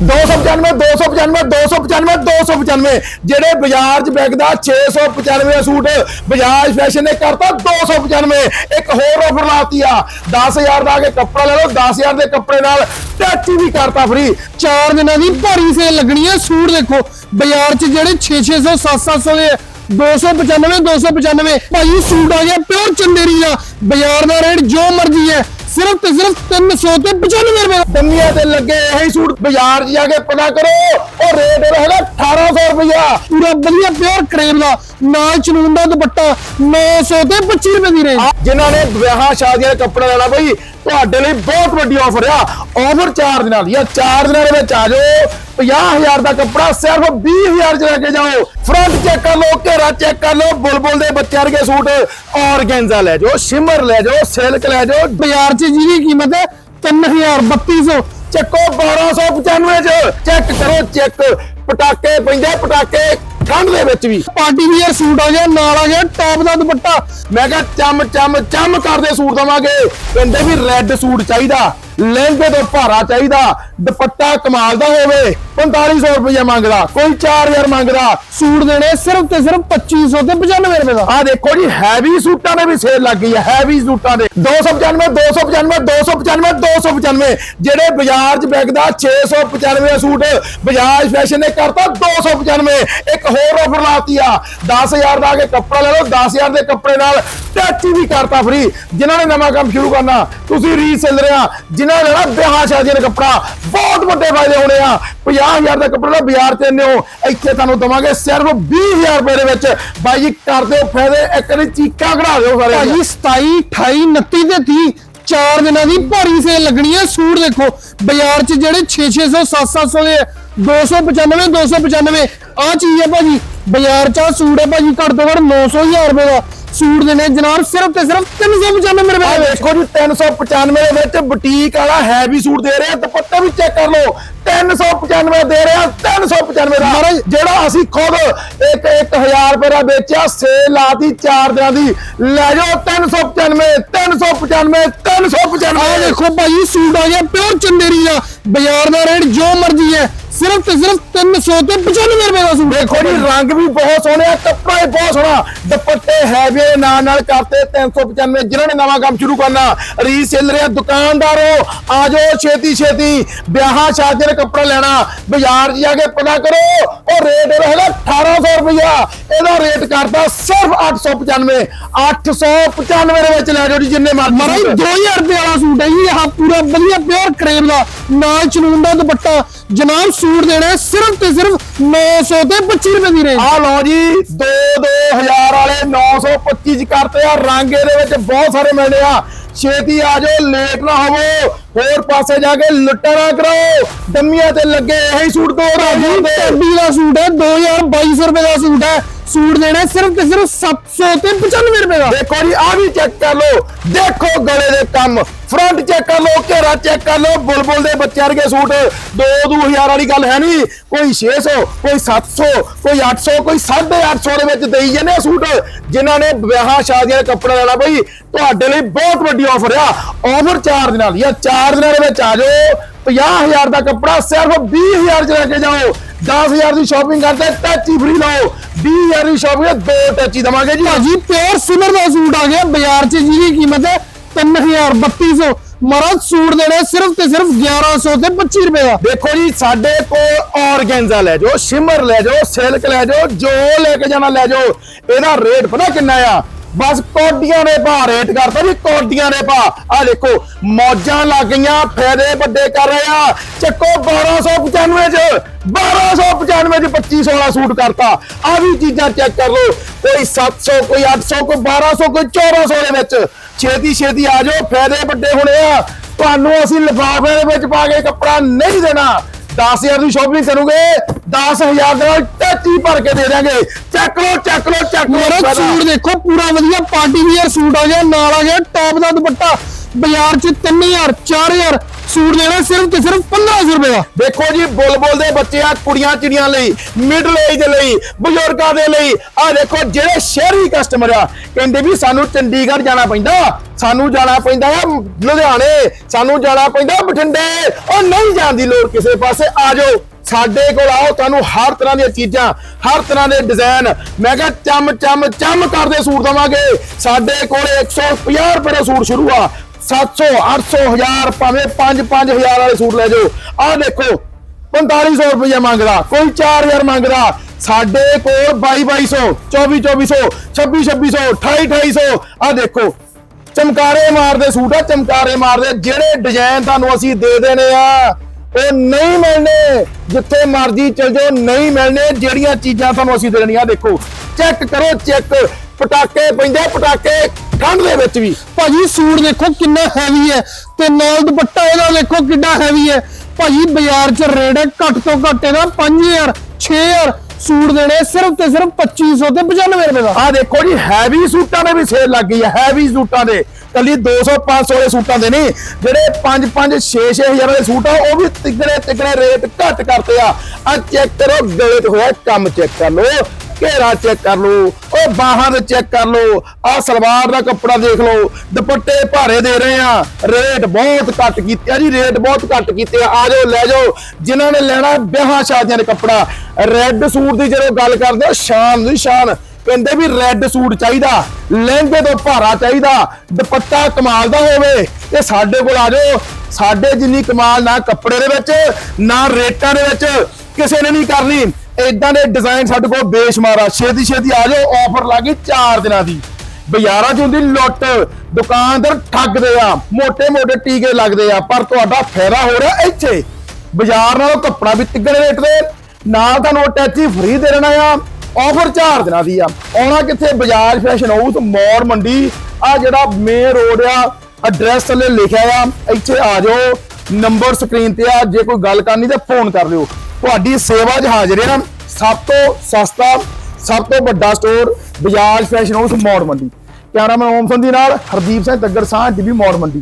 295 295 295 295 ਜਿਹੜੇ ਬਾਜ਼ਾਰ 'ਚ ਵਿਕਦਾ 695 ਦਾ ਸੂਟ ਬਜਾਜ ਫੈਸ਼ਨ ਨੇ ਕਰਤਾ 295 ਇੱਕ ਹੋਰ ਆਫਰ ਲਾਤੀ ਆ। 10000 ਦਾ ਕੇ ਕੱਪੜਾ ਲੈ ਲਓ 10000 ਦੇ ਕੱਪੜੇ ਨਾਲ ਟੈਚੂ ਵੀ ਕਰਤਾ ਫ੍ਰੀ ਚਾਰ ਦਿਨਾਂ ਦੀ ਭਾਰੀ ਸੇਲ ਲੱਗਣੀ ਹੈ ਸੂਟ ਦੇਖੋ, ਬਾਜ਼ਾਰ 'ਚ ਜਿਹੜੇ 6-600 7-700 ਦੇ 295 295 ਭਾਈ, ਸੂਟ ਆ ਗਿਆ ਪਿਓਰ ਚੰਦੇਰੀ ਦਾ। ਬਾਜ਼ਾਰ ਦਾ ਰੇਟ ਜੋ ਮਰਜ਼ੀ ਹੈ ਸਿਰਫ ਤੇ ਸਿਰਫ 300 ਤੇ 95 ਰੁਪਏ ਦਾ। ਦੁਨੀਆ ਤੇ ਲੱਗੇ ਇਹੀ ਸੂਟ ਬਾਜ਼ਾਰ 'ਚ ਜਾ ਕੇ ਪਤਾ ਕਰੋ ਉਹ ਰੇਟ ਇਹਦਾ ਹੈਗਾ 1800 ਰੁਪਇਆ ਪੂਰਾ ਵਧੀਆ ਪਿਓਰ ਕਰੇਬ ਦਾ ਨਾਲ ਚਨੂਨ ਦਾ ਦੁਪੱਟਾ 900 ਤੇ 25 ਰੁਪਏ ਦੀ ਰੇਂਜ ਜਿਨ੍ਹਾਂ ਨੇ ਵਿਆਹਾਂ ਸ਼ਾਦੀਆਂ ਦੇ ਕੱਪੜੇ ਲੈਣਾ ਬਈ ਤੁਹਾਡੇ ਲਈ ਬਹੁਤ ਵੱਡੀ ਆਫਰ ਆ। ਆਫਰ 4 ਦਿਨਾਂ ਦੀ ਆ। 4 ਦਿਨਾਂ ਦੇ ਵਿੱਚ ਆ ਜਾਓ। 50000 ਦਾ ਕੱਪੜਾ ਸਿਰਫ 20000 ਚ ਲੈ ਕੇ ਜਾਓ। ਫਰੰਟ ਚੈੱਕ ਕਰ ਲਓ, ਘੇਰਾ ਚੈੱਕ ਕਰ ਲਓ, ਬੁਲਬੁਲ ਦੇ ਬੱਚਿਆਂ ਵਰਗੇ ਸੂਟ ਔਰਗੈਂਜ਼ਾ ਲੈ ਜਾਓ, ਸ਼ਿਮਰ ਲੈ ਜਾਓ, ਸਿਲਕ ਲੈ ਜਾਓ। ਬਾਜ਼ਾਰ 'ਚ ਜਿਹਦੀ ਕੀਮਤ ਹੈ 3000 3200 ਚੱਕੋ 1295 ਚ। ਚੈੱਕ ਕਰੋ ਚੈੱਕ ਪਟਾਕੇ ਪੈਂਦੇ ਪਟਾਕੇ ਠੰਡ ਦੇ ਵਿੱਚ ਵੀ। ਪਾਰਟੀ ਵੀਅਰ ਸੂਟ ਆ ਗਿਆ, ਨਾਲ ਆ ਗਿਆ ਟੌਪ ਦਾ ਦੁਪੱਟਾ। ਮੈਂ ਕਿਹਾ ਚਮ ਚਮ ਚਮ ਕਰਦੇ ਸੂਟ ਦਵਾਂਗੇ। ਕਹਿੰਦੇ ਵੀ ਰੈੱਡ ਸੂਟ ਚਾਹੀਦਾ। ਲਹਿੰਗੇ ਤੋਂ ਭਾਰਾ ਚਾਹੀਦਾ, ਦੁਪੱਟਾ ਕਮਾਲ ਦਾ ਹੋਵੇ 4500 ਰੁਪਏ ਮੰਗਦਾ, ਕੋਈ 4000 ਮੰਗਦਾ, ਸੂਟ ਦੇਣੇ ਸਿਰਫ ਤੇ ਸਿਰਫ 2500 ਤੇ 95 ਰੁਪਏ ਦਾ। ਆ ਦੇਖੋ ਜੀ ਹੈਵੀ ਸੂਟਾਂ ਦੇ ਵੀ ਸੇਲ ਲੱਗ ਗਈ ਹੈ ਹੈਵੀ ਸੂਟਾਂ ਦੇ। 295 295 295 295 ਜਿਹੜੇ ਬਾਜ਼ਾਰ 'ਚ ਵਿਕਦਾ 695 ਦਾ ਸੂਟ ਬਜਾਜ ਫੈਸ਼ਨ ਨੇ ਕਰਤਾ 295 ਇੱਕ ਹੋਰ ਆਫਰ ਲਾਤੀ ਆ 10000 ਦਾ ਕੇ ਕੱਪੜਾ ਲੈ ਲਓ 10000 ਦੇ ਕੱਪੜੇ ਨਾਲ ਟੈਚੀ ਵੀ ਕਰਤਾ ਫ੍ਰੀ ਜਿਨ੍ਹਾਂ ਨੇ ਨਵਾਂ ਕੰਮ ਸ਼ੁਰੂ ਕਰਨਾ, ਤੁਸੀਂ ਰੀਸੇਲਰ ਆ ਜਿਨ੍ਹਾਂ ਨੇ ਲੈਣਾ? ਵਿਆਹ ਸ਼ਾਦੀਆਂ ਦਾ ਕੱਪੜਾ। ਬਹੁਤ ਵੱਡੇ ਫਾਇਦੇ ਹੋਣੇ ਆ। 50000 ਦਾ ਕੱਪੜਾ ਨਾ ਬਾਜ਼ਾਰ 'ਚ ਇੰਨੇ ਹੋ। ਇੱਥੇ ਤੁਹਾਨੂੰ ਦਵਾਂਗੇ ਸਿਰਫ 20000 ਰੁਪਏ ਦੇ ਵਿੱਚ। ਬਾਈ ਜੀ ਕਰ ਦਿਓ ਫਾਇਦੇ। ਇੱਕ ਵਾਰੀ ਚੀਕਾਂ ਕਢਾ ਦਿਓ ਸਾਰੇ ਭਾਜੀ 27 28 29 ਤੇ 30 ਚਾਰ ਦਿਨਾਂ ਦੀ ਭਾਰੀ ਸੇਲ ਲੱਗਣੀ ਹੈ ਸੂਟ ਦੇਖੋ ਬਾਜ਼ਾਰ 'ਚ ਜਿਹੜੇ 6 600 7 700 ਦੇ 295 295 ਆ ਚੀਜ਼ ਹੈ ਭਾਜੀ ਬਾਜ਼ਾਰ 'ਚ ਆਹ ਸੂਟ ਹੈ ਭਾਜੀ ਘੱਟ ਤੋਂ ਘੱਟ 900000 ਰੁਪਏ ਦਾ। ਸੂਟ ਦੇਣੇ ਜਨਾਬ ਸਿਰਫ ਤੇ ਸਿਰਫ 395 ਰੁਪਏ ਆ ਦੇ ਦੇਖੋ ਜੀ 395 ਦੇ ਵਿੱਚ ਬੁਟੀਕ ਵਾਲਾ ਹੈਵੀ ਸੂਟ ਦੇ ਰਿਹਾ ਦੁਪੱਟਾ ਵੀ ਚੈੱਕ ਕਰ ਲਓ। 395 ਦੇ ਰਿਹਾ 395 ਦਾ। ਮਹਾਰਾਜ, ਜਿਹੜਾ ਅਸੀਂ ਖੁਦ ਇੱਕ 1000 ਰੁਪਏ ਦਾ ਵੇਚਿਆ ਸੇਲ ਲਾਤੀ 4 ਦਿਨਾਂ ਦੀ। ਲੈ ਜਾਓ 395 395 ਆ 395 ਦੇਖੋ ਭਾਜੀ ਸੂਟ ਆ ਗਿਆ ਪਿਓਰ ਚੰਦੇਰੀ ਦਾ। ਬਾਜ਼ਾਰ ਦਾ ਰੇਟ ਜੋ ਮਰਜ਼ੀ ਹੈ ਸਿਰਫ ਤੇ ਸਿਰਫ 300 ਤੇ 95 ਰੁਪਏ ਦਾ ਸੂਟ। ਦੇਖੋ ਜੀ ਰੰਗ ਵੀ ਬਹੁਤ ਸੋਹਣੇ ਆ ਕੱਪੜਾ ਵੀ ਬਹੁਤ ਸੋਹਣਾ। ਦੁਪੱਟੇ ਹੈਵੀ ਨਾਲ ਨਾਲ ਕਰਤੇ 395 ਜਿਨ੍ਹਾਂ ਨੇ ਨਵਾਂ ਕੰਮ ਸ਼ੁਰੂ ਕਰਨਾ। ਰੀਸੇਲਰ ਆ ਦੁਕਾਨਦਾਰੋ ਆ ਜਾਓ ਛੇਤੀ ਛੇਤੀ। ਵਿਆਹਾਂ ਸ਼ਾਦੀਆਂ ਦਾ ਕੱਪੜਾ ਲੈਣਾ ਬਾਜ਼ਾਰ ਜਾ ਕੇ ਪਤਾ ਕਰੋ ਉਹ ਰੇਟ ਹੈਗਾ 1800 ਰੁਪਇਆ ਇਹਦਾ ਰੇਟ ਕਰਦਾ ਸਿਰਫ 895 895 ਦੇ ਵਿੱਚ ਲੈ ਜਾਓ ਜੀ ਜਿੰਨੇ ਮਰਜ਼ੀ ਮਹਾਰਾਜ ਸੂਟ। 2000 ਰੁਪਏ ਵਾਲਾ ਸੂਟ ਹੈ ਜੀ ਆਹ ਪੂਰਾ ਵਧੀਆ ਪਿਓਰ ਕਰੇਬ ਦਾ ਨਾਲ ਚਨੂਨ ਦਾ ਦੁਪੱਟਾ। ਜਨਾਬ ਸੂਟ ਦੇਣਾ ਸਿਰਫ ਤੇ ਸਿਰਫ 900 ਤੇ 25 ਰੁਪਏ ਦੀ ਰੇਂਜ ਆ ਲਓ ਜੀ 2 2000 ਵਾਲੇ 925 ਚ ਕਰਤੇ ਆ। ਰੰਗ ਇਹਦੇ ਵਿੱਚ ਬਹੁਤ ਸਾਰੇ ਮਿਲਦੇ ਆ। ਛੇਤੀ ਆ ਜਾਓ, ਲੇਟ ਨਾ ਹੋਵੋ। ਹੋਰ ਪਾਸੇ ਜਾ ਕੇ ਲੁੱਟਾ ਨਾ ਕਰੋ ਡੰਮੀਆਂ ਤੇ ਲੱਗੇ ਇਹੀ ਸੂਟ ਦੋ ਰਾਜੀ ਦੇ। ਟੱਬੀ ਦਾ ਸੂਟ ਹੈ 2200 ਰੁਪਏ ਦਾ ਸੂਟ ਹੈ। ਸੂਟ ਦੇਣਾ ਸਿਰਫ ਤੇ ਸਿਰਫ 700 ਤੇ 95 ਰੁਪਏ ਦਾ। ਦੇਖੋ ਜੀ ਆ ਵੀ ਚੈੱਕ ਕਰ ਲਓ। ਦੇਖੋ ਗਲੇ ਦੇ ਕੰਮ। ਫਰੰਟ ਚੈੱਕ ਕਰ ਲਓ, ਘੇਰਾ ਚੈੱਕ ਕਰ ਲਓ। ਬੁਲਬੁਲ ਦੇ ਬੱਚਿਆਂ ਵਰਗੇ ਸੂਟ। 2 2000 ਵਾਲੀ ਗੱਲ ਹੈ ਨਹੀਂ ਕੋਈ 600 ਕੋਈ 700 ਕੋਈ 800 ਕੋਈ 850 ਦੇ ਵਿੱਚ ਦੇਈ ਜਾਂਦੇ ਆ ਸੂਟ। ਜਿਨ੍ਹਾਂ ਨੇ ਵਿਆਹਾਂ ਸ਼ਾਦੀਆਂ ਦੇ ਕੱਪੜਾ ਲੈਣਾ ਬਈ, ਤੁਹਾਡੇ ਲਈ ਬਹੁਤ ਵੱਡੀ ਆਫਰ ਆ। ਆਫਰ 4 ਦਿਨਾਂ ਦੀ ਆ। 4 ਦਿਨਾਂ ਦੇ ਵਿੱਚ ਆ ਜਾਓ। 50000 ਦਾ ਕੱਪੜਾ ਸਿਰਫ 20000 ਚ ਲੈ ਕੇ ਜਾਓ। 10000 ਦੀ ਸ਼ਾਪਿੰਗ ਕਰਦੇ ਟੱਚੀ ਫ੍ਰੀ ਲਓ। 20000 ਦੀ ਸ਼ਾਪਿੰਗ ਦੋ ਟੱਚੀ ਦਵਾਂਗੇ ਜੀ। ਭਾਜੀ ਪਿਓਰ ਸਿਮਰ ਦਾ ਸੂਟ ਆ ਗਿਆ ਬਾਜ਼ਾਰ 'ਚ ਜਿਹਦੀ ਕੀਮਤ ਹੈ 3000 3200 ਮਹਾਰਾਜ ਸੂਟ ਦੇਣੇ ਸਿਰਫ ਤੇ ਸਿਰਫ 1100 ਤੇ 25 ਰੁਪਏ ਦਾ। ਦੇਖੋ ਜੀ ਸਾਡੇ ਕੋਲ ਔਰਗੈਂਜ਼ਾ ਲੈ ਜਾਓ ਸ਼ਿਮਰ ਲੈ ਜਾਓ ਸਿਲਕ ਲੈ ਜਾਓ ਜੋ ਲੈ ਕੇ ਜਾਣਾ ਲੈ ਜਾਓ। ਇਹਦਾ ਰੇਟ ਪਤਾ ਕਿੰਨਾ ਆ? ਬਸ ਕੋਡੀਆਂ ਦੇ ਭਾ, ਰੇਟ ਕਰਤਾ ਜੀ, ਕੋਡੀਆਂ ਦੇ ਭਾ। ਆ ਦੇਖੋ, ਮੌਜਾਂ ਲੱਗ ਗਈਆਂ, ਫਾਇਦੇ ਵੱਡੇ ਕਰ ਰਹੇ ਆ। ਚੱਕੋ 1295 ਚ 1295 ਚ 2500 ਸੂਟ ਕਰਤਾ। ਆ ਵੀ ਚੀਜ਼ਾਂ ਚੈੱਕ ਕਰ ਲਓ, ਕੋਈ 700 ਕੋਈ 800 ਕੋਈ 1200 ਕੋਈ 1400 ਦੇ ਵਿੱਚ। ਛੇਤੀ ਛੇਤੀ ਆ ਜਾਓ, ਫਾਇਦੇ ਵੱਡੇ ਹੋਣੇ ਆ। ਤੁਹਾਨੂੰ ਅਸੀਂ ਲਿਫਾਫੇ ਦੇ ਵਿੱਚ ਪਾ ਕੇ ਕੱਪੜਾ ਨਹੀਂ ਦੇਣਾ। 10000 ਦੀ ਸ਼ੋਪਿੰਗ ਕਰੋਗੇ 10000 ਦੇ ਨਾਲ ਟੱਚੀ ਭਰ ਕੇ ਦੇ ਦਾਂਗੇ ਚੱਕ ਲਓ ਚੱਕ ਲਓ ਚੱਕ ਲਓ ਮੇਰਾ। ਸੂਟ ਦੇਖੋ ਪੂਰਾ ਵਧੀਆ ਪਾਰਟੀ ਵੀਅਰ ਸੂਟ ਆ ਗਿਆ ਨਾਲ ਆ ਗਿਆ ਟੌਪ ਦਾ ਦੁਪੱਟਾ। ਬਾਜ਼ਾਰ 'ਚ 3000 4000 ਸੂਟ ਲੈਣਾ ਸਿਰਫ ਤੇ ਸਿਰਫ 1500 ਰੁਪਏ ਦਾ। ਦੇਖੋ ਜੀ ਬੁਲਬੁਲ ਦੇ ਬੱਚੇ ਆ ਕੁੜੀਆਂ ਚਿੜੀਆਂ ਲਈ ਮਿਡਲ ਏਜ ਦੇ ਲਈ ਬਜ਼ੁਰਗਾਂ ਦੇ ਲਈ। ਆ ਦੇਖੋ ਜਿਹੜੇ ਸ਼ਹਿਰੀ ਕਸਟਮਰ ਆ ਕਹਿੰਦੇ ਵੀ ਸਾਨੂੰ ਚੰਡੀਗੜ੍ਹ ਜਾਣਾ ਪੈਂਦਾ। ਸਾਨੂੰ ਜਾਣਾ ਪੈਂਦਾ ਆ ਲੁਧਿਆਣੇ ਸਾਨੂੰ ਜਾਣਾ ਪੈਂਦਾ ਬਠਿੰਡੇ। ਉਹ ਨਹੀਂ ਜਾਣ ਦੀ ਲੋੜ ਕਿਸੇ ਪਾਸੇ। ਆ ਜਾਓ। ਸਾਡੇ ਕੋਲ ਆਓ, ਤੁਹਾਨੂੰ ਹਰ ਤਰ੍ਹਾਂ ਦੀਆਂ ਚੀਜ਼ਾਂ, ਹਰ ਤਰ੍ਹਾਂ ਦੇ ਡਿਜ਼ਾਈਨ ਮੈਂ ਕਿਹਾ ਚਮ ਚਮ ਚਮ ਕਰਦੇ ਸੂਟ ਦਵਾਂਗੇ। ਸਾਡੇ ਕੋਲ 150 ਰੁਪਏ ਦਾ ਸੂਟ ਸ਼ੁਰੂ ਆ। 700 800 1000 ਭਾਵੇਂ 5 5000 ਵਾਲੇ ਸੂਟ ਲੈ ਜਾਓ। ਆਹ ਦੇਖੋ 4500 ਰੁਪਏ ਮੰਗਦਾ, ਕੋਈ 4000 ਮੰਗਦਾ। ਸਾਡੇ ਕੋਲ 2200 2400 2400 2600 2800 ਆਹ ਦੇਖੋ, ਚਮਕਾਰੇ ਮਾਰਦੇ ਸੂਟ ਆ, ਚਮਕਾਰੇ ਮਾਰਦੇ ਜਿਹੜੇ ਡਿਜ਼ਾਈਨ ਤੁਹਾਨੂੰ ਅਸੀਂ ਦੇ ਦੇਣੇ ਆ ਉਹ ਨਹੀਂ ਮਿਲਣੇ। ਜਿੱਥੇ ਮਰਜ਼ੀ ਚਲ ਜਾਓ ਨਹੀਂ ਮਿਲਣੇ। ਜਿਹੜੀਆਂ ਚੀਜ਼ਾਂ ਤੁਹਾਨੂੰ ਅਸੀਂ ਦੇਣੀਆਂ ਦੇਖੋ। ਚੈੱਕ ਕਰੋ ਚੈੱਕ। ਪਟਾਕੇ ਪੈਂਦੇ ਪਟਾਕੇ ਠੰਡ ਦੇ ਵਿੱਚ ਵੀ। ਭਾਜੀ ਸੂਟ ਦੇਖੋ ਕਿੰਨਾ ਹੈਵੀ ਹੈ ਤੇ ਨਾਲ ਦੁਪੱਟਾ ਇਹਦਾ ਦੇਖੋ ਕਿੰਨਾ ਹੈਵੀ ਹੈ। ਭਾਜੀ ਬਾਜ਼ਾਰ 'ਚ ਰੇਟ ਹੈ ਘੱਟ ਤੋਂ ਘੱਟ ਇਹਦਾ 5000 6000 ਸੂਟ ਦੇਣੇ ਸਿਰਫ ਤੇ ਸਿਰਫ 2500 ਤੇ 95 ਰੁਪਏ ਦਾ। ਆ ਦੇਖੋ ਜੀ ਹੈਵੀ ਸੂਟਾਂ ਦੇ ਵੀ ਸੇਲ ਲੱਗ ਗਈ ਹੈ ਹੈਵੀ ਸੂਟਾਂ ਦੇ। ਕੱਲੀ 200 500 ਦੇ ਸੂਟਾਂ ਦੇ ਨਹੀਂ, ਜਿਹੜੇ 5 5 6 6000 ਦੇ ਸੂਟ ਆ, ਉਹ ਵੀ ਤਿਗੜੇ ਤਿਗੜੇ ਰੇਟ ਘੱਟ ਕਰਤੇ ਆ। ਆ ਚੈੱਕ ਕਰੋ, ਗਲੇ ਤੇ ਹੋਇਆ ਕੰਮ ਚੈੱਕ ਕਰ ਲਓ, ਘੇਰਾ ਚੈੱਕ ਕਰ ਲਓ, ਉਹ ਬਾਹਾਂ ਦੇ ਚੈੱਕ ਕਰ ਲਓ, ਆ ਸਲਵਾਰ ਦਾ ਕੱਪੜਾ ਦੇਖ ਲਓ, ਦੁਪੱਟੇ ਭਾਰੇ ਦੇ ਰਹੇ ਆ, ਰੇਟ ਬਹੁਤ ਘੱਟ ਕੀਤੇ ਆ ਜੀ, ਰੇਟ ਬਹੁਤ ਘੱਟ ਕੀਤੇ ਆ। ਆ ਜਾਓ, ਲੈ ਜਾਓ, ਜਿਨ੍ਹਾਂ ਨੇ ਲੈਣਾ ਵਿਆਹਾਂ ਸ਼ਾਦੀਆਂ ਦੇ ਕੱਪੜਾ। ਰੈੱਡ ਸੂਟ ਦੀ ਜਦੋਂ ਗੱਲ ਕਰਦੇ ਆ, ਸ਼ਾਨ ਦੀ ਸ਼ਾਨ। ਕਹਿੰਦੇ ਵੀ ਰੈੱਡ ਸੂਟ ਚਾਹੀਦਾ, ਲਹਿੰਗੇ ਤੋਂ ਭਾਰਾ ਚਾਹੀਦਾ, ਦੁਪੱਟਾ ਕਮਾਲ ਦਾ ਹੋਵੇ ਤੇ ਸਾਡੇ ਕੋਲ ਆ ਜਾਓ। ਸਾਡੇ ਜਿੰਨੀ ਕਮਾਲ ਨਾ ਕੱਪੜੇ ਦੇ ਵਿੱਚ, ਨਾ ਰੇਟਾਂ ਦੇ ਵਿੱਚ, ਕਿਸੇ ਨੇ ਨਹੀਂ ਕਰਨੀ। ਇਦਾਂ ਦੇ ਡਿਜ਼ਾਈਨ ਸਾਡੇ ਕੋਲ ਬੇਸ਼ਮਾਰ ਆ। ਛੇਤੀ ਛੇਤੀ ਆ ਜਾਓ ਆਫਰ ਲੱਗੀ 4 ਦਿਨਾਂ ਦੀ। ਬਾਜ਼ਾਰਾਂ 'ਚ ਹੁੰਦੀ ਲੁੱਟ, ਦੁਕਾਨਦਾਰ ਠੱਗਦੇ ਆ ਮੋਟੇ ਮੋਟੇ ਟੀਕੇ ਲੱਗਦੇ ਆ, ਪਰ ਤੁਹਾਡਾ ਫਾਇਦਾ ਹੋ ਰਿਹਾ ਇੱਥੇ। ਬਾਜ਼ਾਰ ਨਾਲੋਂ ਕੱਪੜਾ ਵੀ ਤਿੱਗਣੇ ਰੇਟ ਦੇ ਨਾਲ ਤੁਹਾਨੂੰ ਅਟੈਚੀ ਫਰੀ ਦੇ ਰਹਿਣਾ ਆ। ਆਫਰ ਚਾਰ ਦਿਨਾਂ ਦੀ ਆ। ਆਉਣਾ ਕਿੱਥੇ? ਬਜਾਜ ਫੈਸ਼ਨ ਹਾਊਸ ਮੌੜ ਮੰਡੀ। ਆ ਜਿਹੜਾ ਮੇਨ ਰੋਡ ਆ ਐਡਰੈਸ ਥੱਲੇ ਲਿਖਿਆ ਆ। ਇੱਥੇ ਆ ਜਾਓ। ਨੰਬਰ ਸਕਰੀਨ ਤੇ ਆ। ਜੇ ਕੋਈ ਗੱਲ ਕਰਨੀ ਤਾਂ ਫੋਨ ਕਰ ਲਿਓ। ਤੁਹਾਡੀ ਸੇਵਾ 'ਚ ਹਾਜ਼ਰ ਆ। ਸਭ ਤੋਂ ਸਸਤਾ, ਸਭ ਤੋਂ ਵੱਡਾ store Bajaj fashion house Maur Mandi. Cameraman Om ਸੰਧੀ ਨਾਲ, ਹਰਦੀਪ ਸਿੰਘ ਤੱਗਰ ਸਾਹ ਟੀਵੀ ਮੌੜ ਮੰਡੀ।